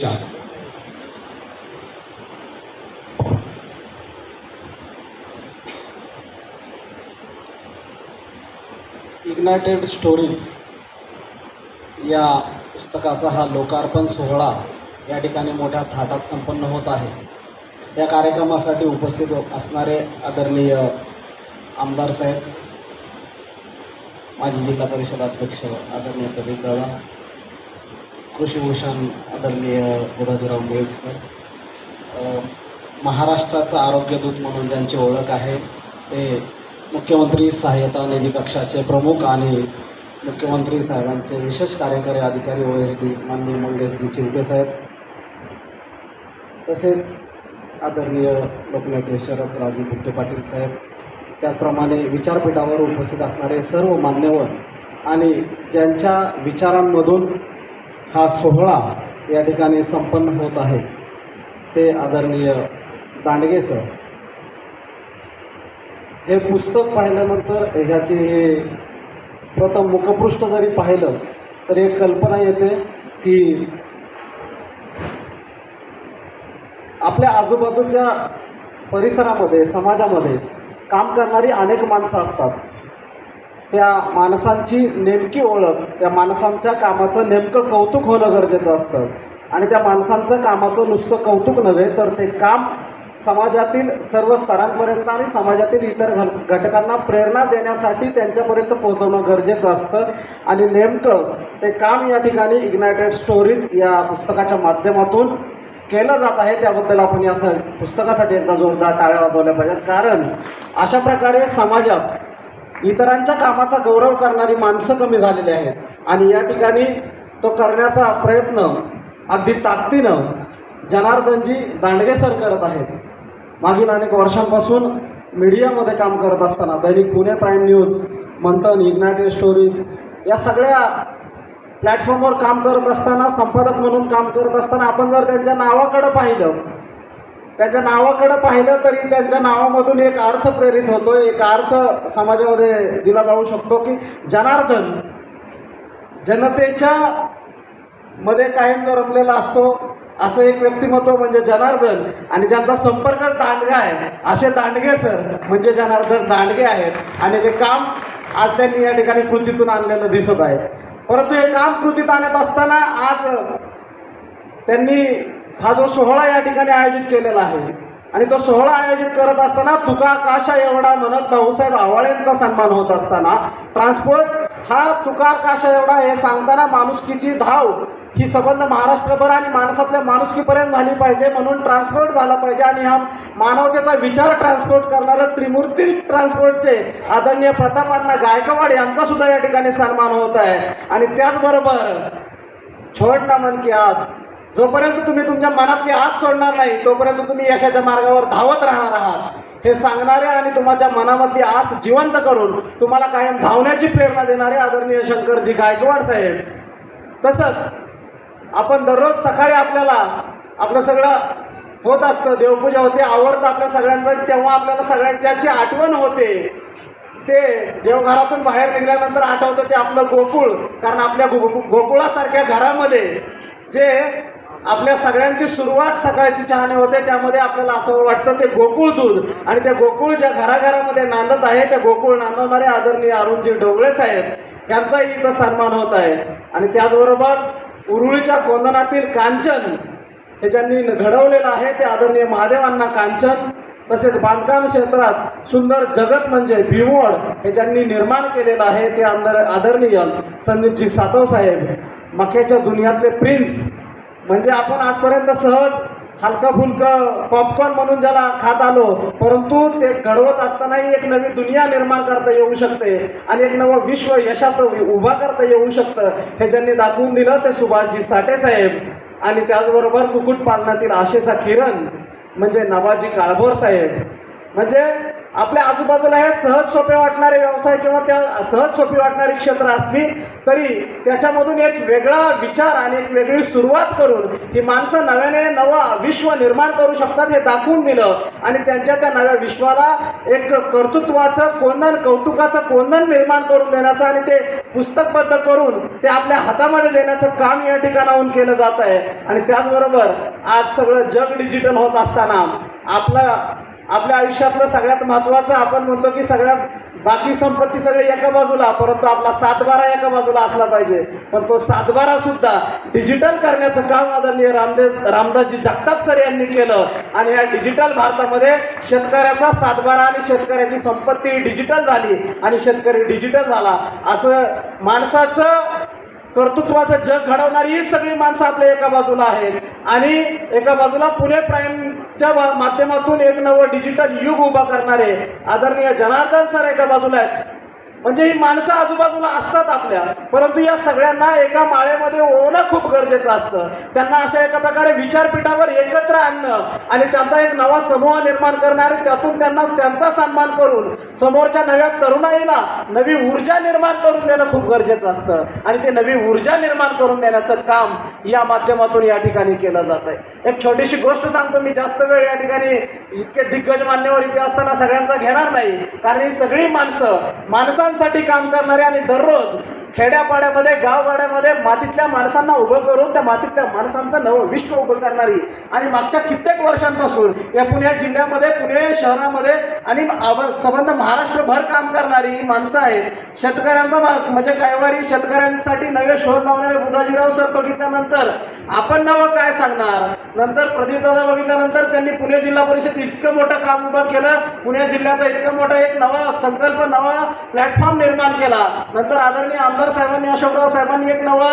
Ignited stories या पुस्तकाचा हा लोकार्पण सोहळा या ठिकाणी मोठ्या थाटात संपन्न होत आहे. या कार्यक्रमासाठी उपस्थित असणारे आदरणीय आमदार साहेब माजी जिल्हा परिषद अध्यक्ष आदरणीय प्रदीप दादा कृषीभूषण आदरणीय गोदाजीराव मुळीक सर. महाराष्ट्राचं महाराष्ट्राचा आरोग्यदूत म्हणून ज्यांची ओळख आहे ते मुख्यमंत्री सहाय्यता निधी कक्षाचे प्रमुख आणि मुख्यमंत्री साहेबांचे विशेष कार्यकारी अधिकारी ओ एस डी माननीय मंगेशजी चिंते साहेब. तसेच आदरणीय लोकनेते शरदरावजी बुट्टे पाटील साहेब. त्याचप्रमाणे विचारपीठावर उपस्थित असणारे सर्व मान्यवर आणि ज्यांच्या विचारांमधून हा सोहळा या ठिकाणी संपन्न होत आहे. ते आदरणीय दांडगे सर. हे पुस्तक पाहिल्यानंतर ह्याचे हे प्रथम मुखपृष्ठ जरी पाहिलं तर एक कल्पना येते की आपल्या आजूबाजूच्या परिसरामध्ये समाजामध्ये काम करणारी अनेक माणसं असतात. त्या माणसांची नेमकी ओळख त्या माणसांच्या कामाचं नेमकं कौतुक होणं गरजेचं असतं. आणि त्या माणसांचं कामाचं नुसतं कौतुक नव्हे तर ते काम समाजातील सर्व स्तरांपर्यंत आणि समाजातील इतर घ घटकांना प्रेरणा देण्यासाठी त्यांच्यापर्यंत पोहोचवणं गरजेचं असतं. आणि नेमकं ते काम या ठिकाणी इग्नायटेड स्टोरीज या पुस्तकाच्या माध्यमातून केलं जात आहे. त्याबद्दल आपण या पुस्तकासाठी एकदा जोरदार टाळ्या वाजवल्या पाहिजेत. कारण अशा प्रकारे समाजात इतरांच्या कामाचा गौरव करणारी माणसं कमी झालेली आहेत. आणि या ठिकाणी तो करण्याचा प्रयत्न अगदी ताकदीनं जनार्दनजी दांडगे सर करत आहेत. मागील अनेक वर्षांपासून मीडियामध्ये काम करत असताना दैनिक Pune prime news Manthan Ignate stories या सगळ्या प्लॅटफॉर्मवर काम करत असताना संपादक म्हणून काम करत असताना आपण जर त्यांच्या नावाकडं पाहिलं त्यांच्या नावाकडं पाहिलं तरी त्यांच्या नावामधून एक अर्थ प्रेरित होतो एक अर्थ समाजामध्ये दिला जाऊ शकतो की जनार्दन जनतेच्या मध्ये कायम रमलेला असतो. असं एक व्यक्तिमत्व म्हणजे जनार्दन आणि ज्यांचा संपर्क दांडगा आहे असे दांडगे सर म्हणजे जनार्दन दांडगे आहेत. आणि ते काम आज त्यांनी या ठिकाणी कृतीतून आणलेलं दिसत आहे. परंतु हे काम कृतीत आणत असताना आज त्यांनी हा जो सोहळा या ठिकाणी आयोजित केलेला आहे आणि तो सोहळा आयोजित करत असताना तुका काशा एवढा म्हणत भाऊसाहेब आवाळ्यांचा सन्मान होत असताना ट्रान्सपोर्ट हा तुका काशा एवढा हे सांगताना माणुसकीची धाव ही संबंध महाराष्ट्रभर आणि माणसातल्या माणुसकीपर्यंत झाली पाहिजे म्हणून ट्रान्सपोर्ट झाला पाहिजे आणि हा मानवतेचा विचार ट्रान्सपोर्ट करणारं त्रिमूर्ती ट्रान्सपोर्टचे आदरणीय प्रतापांना गायकवाड यांचा सुद्धा या ठिकाणी सन्मान होत आहे. आणि त्याचबरोबर छोट ना मन की आस जोपर्यंत तुम्ही तुमच्या मनातली आस सोडणार नाही तोपर्यंत तुम्ही यशाच्या मार्गावर धावत राहणार आहात. हे सांगणारे आणि तुमच्या मनामधली आस जिवंत करून तुम्हाला कायम धावण्याची प्रेरणा देणारे आदरणीय शंकरजी गायकवाड साहेब. तसंच आपण दररोज सकाळी आपल्याला आपलं सगळं होत असतं देवपूजा होते आवडतं आपल्या सगळ्यांचं तेव्हा आपल्याला सगळ्यांच्याची आठवण होते. ते देवघरातून बाहेर निघाल्यानंतर आठवतं ते आपलं गोकुळ कारण आपल्या गो गोकुळासारख्या घरामध्ये जे आपल्या सगळ्यांची सुरुवात सकाळची चहाने होते त्यामध्ये आपल्याला असं वाटतं ते गोकुळ दूध. आणि त्या गोकुळ ज्या घराघरामध्ये नांदत आहे त्या गोकुळ नांदवणारे आदरणीय अरुणजी ढोबळे साहेब यांचाही इथं सन्मान होत आहे. आणि त्याचबरोबर उरुळीच्या कोंदनातील कांचन हे ज्यांनी घडवलेलं आहे ते आदरणीय महादेवांना कांचन तसेच बांधकाम क्षेत्रात सुंदर जगत म्हणजे भिवोड हे ज्यांनी निर्माण केलेलं आहे ते आदर आदरणीय संदीपजी सातव साहेब मक्याच्या दुनियातले प्रिन्स म्हणजे आपण आजपर्यंत सहज हलकं फुलकं पॉपकॉर्न म्हणून ज्याला खात आलो परंतु ते घडवत असतानाही एक नवी दुनिया निर्माण करता येऊ शकते आणि एक नवं विश्व यशाचं उभा करता येऊ शकतं हे ज्यांनी दाखवून दिलं ते सुभाषजी साठे साहेब. आणि त्याचबरोबर कुक्कुटपालनातील आशेचा किरण म्हणजे नवाजी काळभोर साहेब. म्हणजे आपल्या आजूबाजूला हे सहज सोपे वाटणारे व्यवसाय किंवा त्या सहज सोपी वाटणारी क्षेत्र असली तरी त्याच्यामधून एक वेगळा विचार आणि एक वेगळी सुरुवात करून ही माणसं नव्याने नवं विश्व निर्माण करू शकतात हे दाखवून दिलं. आणि त्यांच्या त्या नव्या विश्वाला एक कर्तृत्वाचं कोंदन कौतुकाचं कोंदन निर्माण करून देण्याचं आणि ते पुस्तकबद्ध करून ते आपल्या हातामध्ये देण्याचं काम या ठिकाणाहून केलं जात आहे. आणि त्याचबरोबर आज सगळं जग डिजिटल होत असताना आपलं आपल्या आयुष्यातलं सगळ्यात महत्त्वाचं आपण म्हणतो की सगळ्यात बाकी संपत्ती सगळी एका बाजूला परंतु आपला सातबारा एका बाजूला असला पाहिजे. पण तो सातबारा सुद्धा डिजिटल करण्याचं काम आदरणीय रामदेव रामदासजी जगताप सर यांनी केलं. आणि या डिजिटल भारतामध्ये शेतकऱ्याचा सातबारा आणि शेतकऱ्याची संपत्ती डिजिटल झाली आणि शेतकरी डिजिटल झाला. असं माणसाचं कर्तृत्वाचं जग घडवणारी ही सगळी माणसं आपल्या एका बाजूला आहेत. आणि एका बाजूला पुणे प्राईम च्या माध्यमातून एक नवं डिजिटल युग उभा करणारे आदरणीय जनार्दन सर एका बाजूला आहेत. म्हणजे ही माणसं आजूबाजूला असतात आपल्या. परंतु या सगळ्यांना एका माळेमध्ये ओढणं खूप गरजेचं असतं. त्यांना अशा एका प्रकारे विचारपीठावर एकत्र आणणं आणि त्यांचा एक नवा समूह निर्माण करणार त्यातून त्यांना त्यांचा सन्मान करून समोरच्या नव्या तरुणाईला नवी ऊर्जा निर्माण करून देणं खूप गरजेचं असतं. आणि ते नवी ऊर्जा निर्माण करून देण्याचं काम या माध्यमातून या ठिकाणी केलं जात आहे एक छोटीशी गोष्ट सांगतो मी जास्त वेळ या ठिकाणी इतके दिग्गज मान्यवर इथे असताना सगळ्यांचा घेणार नाही. कारण ही सगळी माणसं माणसांसाठी काम करणारे आणि दररोज खेड्यापाड्यामध्ये गावगाड्यामध्ये मातीतल्या माणसांना उभं करून त्या मातीतल्या माणसांचं नवं विश्व उभं करणारी आणि मागच्या कित्येक वर्षांपासून या पुणे जिल्ह्यामध्ये पुणे शहरामध्ये आणि संबंध महाराष्ट्रभर काम करणारी ही माणसं आहेत. शेतकऱ्यांचा म्हणजे कायवारी शेतकऱ्यांसाठी नवे शोध लावणारे बुधाजीराव सर बघितल्यानंतर आपण नवं काय सांगणार? नंतर प्रदीपदादा बघितल्यानंतर त्यांनी पुणे जिल्हा परिषद इतकं मोठं काम उभं केलं. पुणे जिल्ह्याचा इतकं मोठा एक नवा संकल्प नवा प्लॅटफॉर्म निर्माण केला. नंतर आदरणीय आमदार साहेबांनी अशोकराव साहेबांनी एक नवा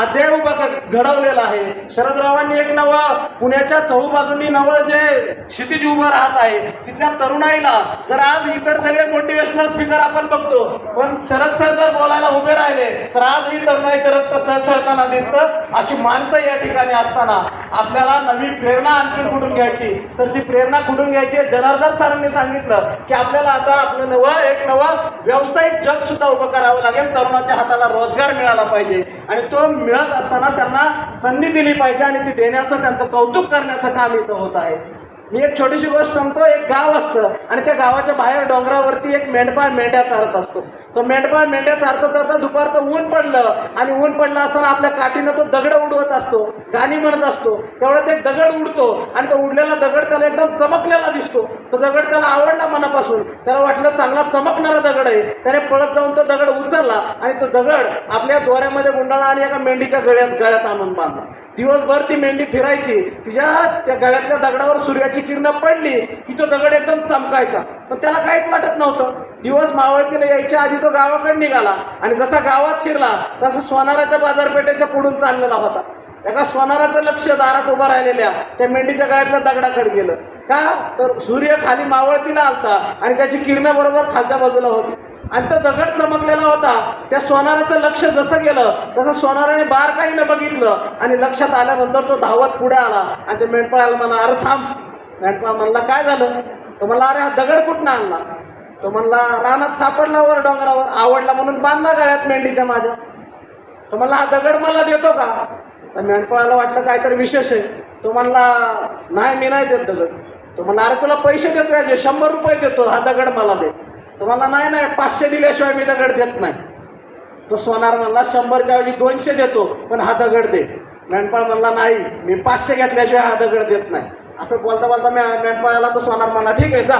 अध्याय उभा घडवलेला आहे. शरदरावांनी एक नवा पुण्याच्या चहूबाजूंनी नवं जे क्षितिज उभं राहत आहे तिथल्या तरुणाईला जर आज इतर सगळे मोटिवेशनल स्पीकर आपण बघतो पण शरद सर जर बोलायला उभे राहिले तर आज ही तरुणाई करत तर सहसळताना दिसतं. अशी माणसं या ठिकाणी असताना आपल्याला नवी प्रेरणा आणखी कुठून घ्यायची? तर ती प्रेरणा कुठून घ्यायची? जनार्दन सरांनी सांगितलं की आपल्याला आता आपलं नवं एक नवं व्यावसायिक जग सुद्धा उभं करावं लागेल तरुणाच्या हाताला रोजगार मिळाला पाहिजे. आणि तो मिळत असताना त्यांना संधी दिली पाहिजे आणि ती देण्याचं त्यांचं कौतुक करण्याचं काम इथं होत आहे. मी एक छोटीशी गोष्ट सांगतो एक गाव असतं आणि त्या गावाच्या बाहेर डोंगरावरती एक मेंढपाळ मेंढ्या चारत असतो. तो मेंढपाळ मेंढ्या चारता चारता दुपारचं ऊन पडलं आणि ऊन पडलं असताना आपल्या काठीनं तो दगड उडवत असतो गाणी म्हणत असतो. तेवढं ते दगड उडतो आणि तो उडलेला दगड त्याला एकदम चमकलेला दिसतो. तो दगड त्याला आवडला मनापासून. त्याला वाटलं चांगला चमकणारा दगड आहे. त्याने पळत जाऊन तो दगड उचलला आणि तो दगड आपल्या दोऱ्यामध्ये गुंडाळा आणि एका मेंढीच्या गळ्यात गळ्यात आणून बांधला. दिवसभर ती मेंढी फिरायची. तिच्या त्या गळ्यातल्या दगडावर सूर्याची किरणं पडली की तो दगड एकदम चमकायचा. पण त्याला काहीच वाटत नव्हतं. दिवस मावळतीला यायच्या आधी तो गावाकडे निघाला आणि जसा गावात शिरला तसा सोनाराच्या बाजारपेठेच्या पुढून चाललेला होता. एका सोनाराचं लक्ष दारात उभं राहिलेल्या त्या मेंढीच्या गळ्यातल्या दगडाकडे गेलं. का? तर सूर्य खाली मावळतीला आलता आणि त्याची किरणं बरोबर खालच्या बाजूला होती. आणि तो दगड चमकलेला होता. त्या सोनाराचं लक्ष जसं गेलं तसं सोनाराने बार काही न बघितलं आणि लक्षात आल्यानंतर तो धावत पुढे आला. आणि ते मेंढपाळाला म्हणा अरे थांब. मेंढपाळ म्हणला काय झालं? तो म्हणला अरे हा दगड कुठनं आणला? तो म्हणला रानात सापडला वर डोंगरावर आवडला म्हणून बांधला गळ्यात मेंढीच्या माझ्या तो म्हणला हा दगड मला देतो का? तर मेंढपाळाला वाटलं काहीतरी विशेष आहे. तो म्हणला नाही मी नाही देत दगड. तो म्हणला अरे तुला पैसे देतो याचे शंभर रुपये देतो हा दगड मला दे. तुम्हाला नाही नाही पाचशे दिल्याशिवाय मी दगड देत नाही. तो सोनार म्हणला शंभरच्या ऐवजी दोनशे देतो पण हा दगड दे. मेंढपाळ म्हणला नाही मी पाचशे घेतल्याशिवाय हा दगड देत नाही. असं बोलता बोलता मे मेंढपाळाला तो सोनार म्हणला ठीक आहे जा.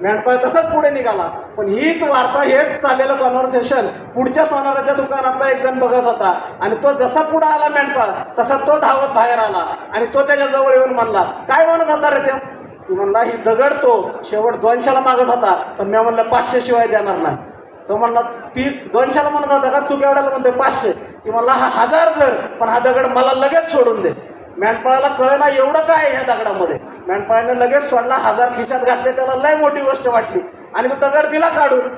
मेंढपाळ तसंच पुढे निघाला. पण हीच वार्ता हेच चाललेलं कॉन्व्हर्सेशन पुढच्या सोनाराच्या दुकानातला एक जण बघत होता. आणि तो जसा पुढे आला मेंढपाळ तसा तो धावत बाहेर आला. आणि तो त्याच्याजवळ येऊन म्हणला काय म्हणत होता रे ते? नाही म्हणला ही दगड तो शेवट दोनशेला मागत होता पण मी म्हणलं पाचशे शिवाय देणार नाही. तो म्हणला ती दोनशेला म्हणत होता का? तू केवढ्याला म्हणतोय पाचशे. ती म्हणला हा हजार दर पण हा दगड मला लगेच सोडून दे. मेंढपाळाला कळेना एवढं काय आहे ह्या दगडामध्ये. मेंढपाळाने लगेच सोडला हजार खिशात घातले त्याला लय मोठी गोष्ट वाटली. आणि तो दगड दिला काढून.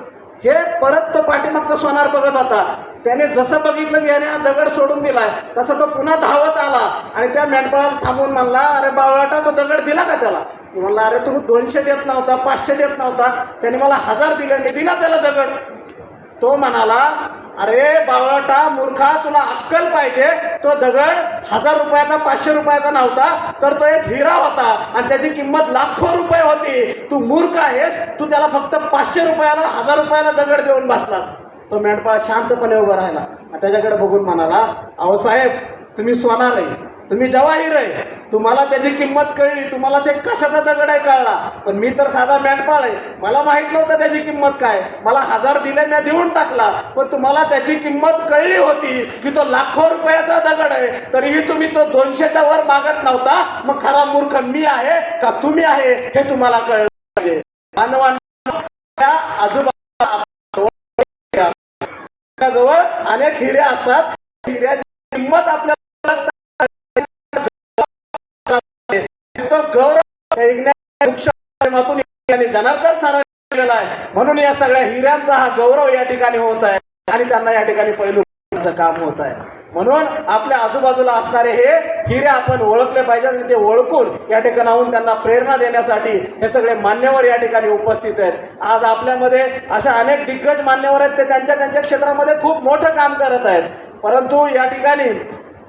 हे परत तो पाठीमागचा सोनार बघत होता. त्याने जसं बघितलं की याने हा दगड सोडून दिलाय तसं तो पुन्हा धावत आला. आणि त्या मेंढपाळाला थांबून म्हणला अरे बावळाटा तो दगड दिला का त्याला? की म्हणला अरे तुम्ही दोनशे देत नव्हता पाचशे देत नव्हता. त्याने मला हजार दिले मी दिला त्याला दगड. तो म्हणाला अरे बावळटा मूर्खा तुला अक्कल पाहिजे. तो दगड हजार रुपयाचा पाचशे रुपयाचा नव्हता तर तो एक हिरा होता आणि त्याची किंमत लाखो रुपये होती. तू मूर्ख आहेस तू त्याला फक्त पाचशे रुपयाला हजार रुपयाला दगड देऊन बसलास. तो मेंढपाळ शांतपणे उभा राहिला त्याच्याकडे बघून म्हणाला अहो साहेब तुम्ही सोनार आहे तुम्ही जवाहीर आहे. तुम्हाला त्याची किंमत कळली तुम्हाला ते कशाचा दगड आहे कळला. पण मी तर साधा मेंढपाळ आहे. मला माहीत नव्हतं त्याची किंमत काय. मला हजार दिले मी देऊन टाकला. पण तुम्हाला त्याची किंमत कळली होती की तो लाखो रुपयाचा दगड आहे. तरीही तुम्ही तो दोनशेच्या वर मागत नव्हता. मग खरा मूर्ख मी आहे का तुम्ही आहे हे तुम्हाला कळलं पाहिजे. मानवांना आजूबाजूला जवळ अनेक हिरे असतात. हिऱ्या किंमत आपल्याला तो गौरव माध्यमातून जनार्दन सरांनी केलेला आहे. म्हणून या सगळ्या हिऱ्यांचा हा गौरव या ठिकाणी होत आहे आणि त्यांना या ठिकाणी पहिलं काम होत आहे. म्हणून आपल्या आजूबाजूला असणारे हे हिरे आपण ओळखले पाहिजेत आणि ते ओळखून या ठिकाणाहून त्यांना प्रेरणा देण्यासाठी हे सगळे मान्यवर या ठिकाणी उपस्थित आहेत. आज आपल्यामध्ये अशा अनेक दिग्गज मान्यवर आहेत ते त्यांच्या त्यांच्या क्षेत्रामध्ये खूप मोठं काम करत आहेत. परंतु या ठिकाणी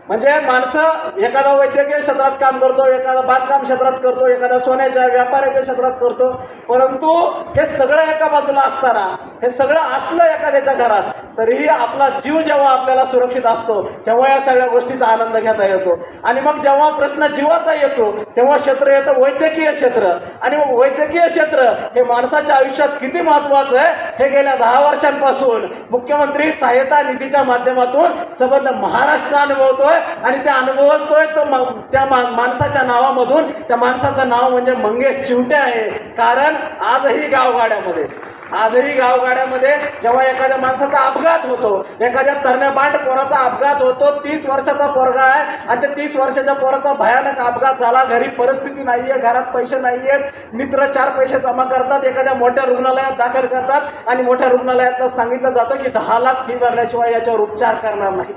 म्हणजे माणसं एखादा वैद्यकीय क्षेत्रात काम करतो एखादा बांधकाम क्षेत्रात करतो एखादा सोन्याच्या व्यापाराच्या क्षेत्रात करतो परंतु हे सगळं एका बाजूला असताना हे सगळं असलं एखाद्याच्या घरात तरीही आपला जीव जेव्हा आपल्याला सुरक्षित असतो तेव्हा या सगळ्या गोष्टीचा आनंद घेता येतो. आणि मग जेव्हा प्रश्न जीवाचा येतो तेव्हा क्षेत्र येतं वैद्यकीय क्षेत्र. आणि मग वैद्यकीय क्षेत्र हे माणसाच्या आयुष्यात किती महत्त्वाचं आहे हे गेल्या दहा वर्षांपासून मुख्यमंत्री सहायता निधीच्या माध्यमातून संबंध महाराष्ट्र अनुभवतोय आणि त्या अनुभवतोय तो त्या माणसाच्या नावामधून. त्या माणसाचं नाव म्हणजे मंगेश चिवटे आहे. कारण आजही गावगाड्यामध्ये. आजही गावगाड्यामध्ये जेव्हा एखाद्या माणसाचा अपघात होतो एखाद्या तरण्याबांड पोराचा अपघात होतो तीस वर्षाचा पोरगा आहे आणि त्या तीस वर्षाच्या पोराचा भयानक अपघात झाला. घरी परिस्थिती नाहीये घरात पैसे नाही आहेत मित्र चार पैसे जमा करतात एखाद्या मोठ्या रुग्णालयात दाखल करतात आणि मोठ्या रुग्णालयातनं सांगितलं जातं की दहा लाख फी भरल्याशिवाय याच्यावर उपचार करणार नाही.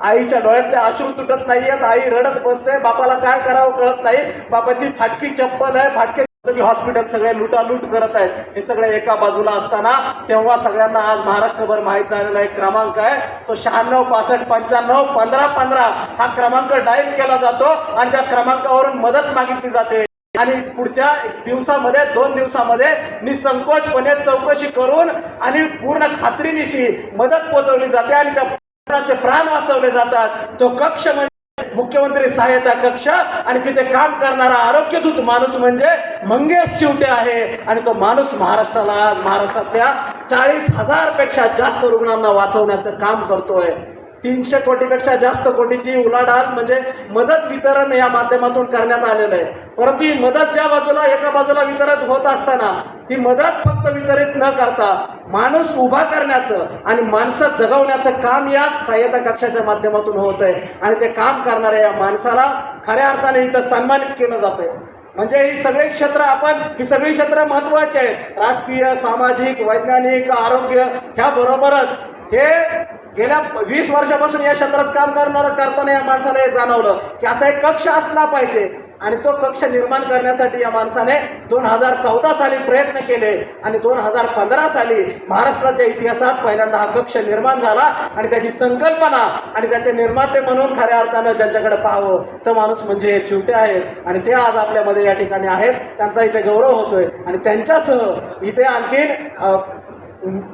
आईच्या डोळ्यातले अश्रू तुटत नाही आहेत आई रडत बसते बापाला काय करावं कळत नाही. बापाची फाटकी चप्पल आहे फाटके हॉस्पिटल सगळे लुटालूट करत आहेत. हे सगळे एका बाजूला असताना तेव्हा सगळ्यांना आज महाराष्ट्रभर माहीत झालेला एक क्रमांक आहे. तो शहाण्णव पासष्ट पंच्याण्णव पंधरा पंधरा हा क्रमांक डायल केला जातो आणि त्या क्रमांकावरून मदत मागितली जाते. आणि पुढच्या दिवसामध्ये दोन दिवसामध्ये निसंकोचपणे चौकशी करून आणि पूर्ण खात्रीनिशी मदत पोहोचवली जाते आणि त्या प्राण वाचवले जातात. तो कक्ष म्हणजे मुख्यमंत्री सहायता कक्ष आणि तिथे काम करणारा आरोग्यदूत माणूस म्हणजे मंगेश चिवटे आहे. आणि तो माणूस महाराष्ट्राला आज महाराष्ट्रातल्या चाळीस हजारपेक्षा जास्त रुग्णांना वाचवण्याचं काम करतोय. तीनशे कोटीपेक्षा जास्त कोटीची उलाढाल म्हणजे मदत वितरण या माध्यमातून करण्यात आलेलं आहे. परंतु ही मदत ज्या बाजूला एका बाजूला वितरण होत असताना ती मदत फक्त वितरित न करता माणूस उभा करण्याचं आणि माणसं जगवण्याचं काम या सहाय्यता कक्षाच्या माध्यमातून होत आहे. आणि ते काम करणाऱ्या या माणसाला खऱ्या अर्थाने इथं सन्मानित केलं जात आहे म्हणजे ही सगळी क्षेत्र आपण ही सगळी क्षेत्र महत्वाची आहेत. राजकीय सामाजिक वैज्ञानिक आरोग्य ह्याबरोबरच हे गेल्या वीस वर्षापासून या क्षेत्रात काम करणारं करताना या माणसाला हे जाणवलं की असा एक कक्ष असला पाहिजे. आणि तो कक्ष निर्माण करण्यासाठी या माणसाने दोन हजार चौदा साली प्रयत्न केले आणि दोन हजार पंधरा साली महाराष्ट्राच्या इतिहासात पहिल्यांदा हा कक्ष निर्माण झाला आणि त्याची संकल्पना आणि त्याचे निर्माते म्हणून खऱ्या अर्थानं ज्यांच्याकडे पाहावं तर माणूस म्हणजे हे चिवटे आहेत आणि ते आज आपल्यामध्ये या ठिकाणी आहेत. त्यांचा इथे गौरव होतोय. आणि त्यांच्यासह इथे आणखीन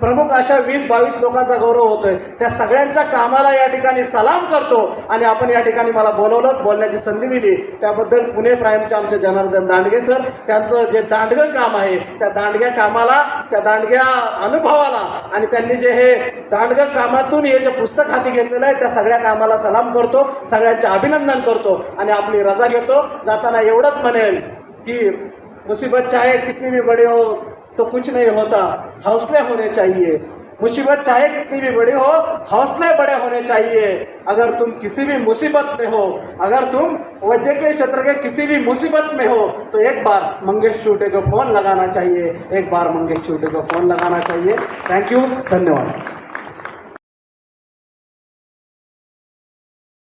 प्रमुख अशा वीस बावीस लोकांचा गौरव होतोय. त्या सगळ्यांच्या कामाला या ठिकाणी सलाम करतो आणि आपण या ठिकाणी मला बोलवलं बोलण्याची संधी दिली. त्याबद्दल पुणे प्राईमचे आमचे जनार्दन दांडगे सर त्यांचं जे दांडगं काम आहे त्या दांडग्या कामाला त्या दांडग्या अनुभवाला आणि त्यांनी जे हे दांडगं कामातून हे जे पुस्तक हाती घेतलेलं आहे त्या सगळ्या कामाला सलाम करतो सगळ्यांचे अभिनंदन करतो आणि आपली रजा घेतो. जाताना एवढंच म्हणेल की मुसीबत चाहे कितनी भी बडे हो तो कुछ नहीं होता। हौसले होने चाहिए। मुसीबत चाहे कितनी भी बड़ी हो, हौसले बड़े होने चाहिए। अगर तुम किसी भी मुसीबत में हो, अगर तुम वैद्यकीय क्षेत्र के किसी भी मुसीबत में हो तो एक बार मंगेश चूटे को फ़ोन लगाना चाहिए। एक बार मंगेश चूटे को फ़ोन लगाना चाहिए। थैंक यू धन्यवाद।